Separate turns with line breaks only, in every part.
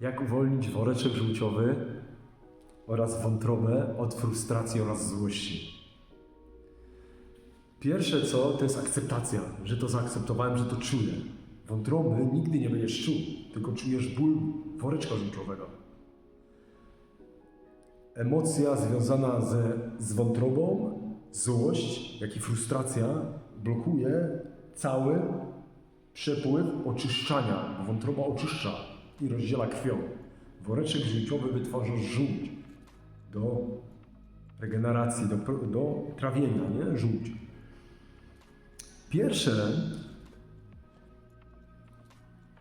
Jak uwolnić woreczek żółciowy oraz wątrobę od frustracji oraz złości? Pierwsze co, to jest akceptacja, że to zaakceptowałem, że to czuję. Wątroby nigdy nie będziesz czuł, tylko czujesz ból woreczka żółciowego. Emocja związana ze, z wątrobą, złość, jak i frustracja blokuje cały przepływ oczyszczania, bo wątroba oczyszcza i rozdziela krwią. Woreczek żółciowy wytwarza żółć do regeneracji, do, do trawienia, nie? Żółć. Pierwsze,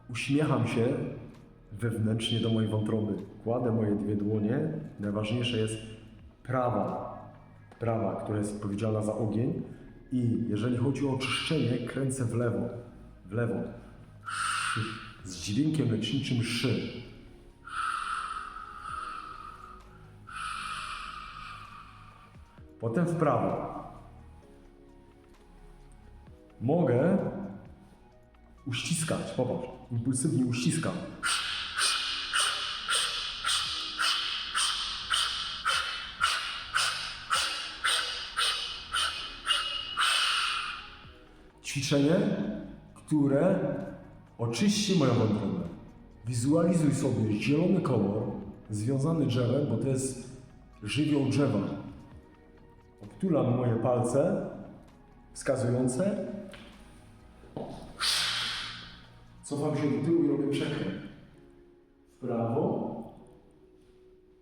uśmiecham się wewnętrznie do mojej wątroby. Kładę moje dwie dłonie. Najważniejsze jest prawa, prawa, która jest odpowiedzialna za ogień. I jeżeli chodzi o oczyszczenie, kręcę w lewo, w lewo. Szy, z dźwiękiem leczniczym szy. Potem w prawo. Mogę uściskać, popatrz, impulsywnie uściskam. Ćwiczenie, które oczyści moją wątrobę. Wizualizuj sobie zielony kolor związany drzewem, bo to jest żywioł drzewa. Obtulam moje palce wskazujące. Cofam się do tyłu i robię przekręt. W prawo,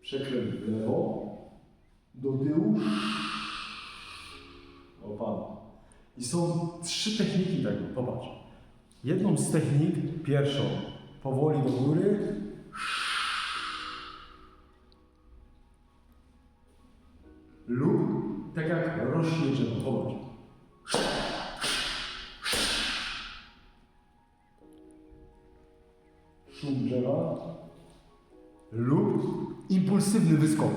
przekręt w lewo, do tyłu. Opadł. I są trzy techniki tego, popatrz. Jedną z technik, pierwszą, powoli do góry. Lub tak jak rośnie drzewo, popatrz. Szum drzewa. Lub impulsywny wyskok.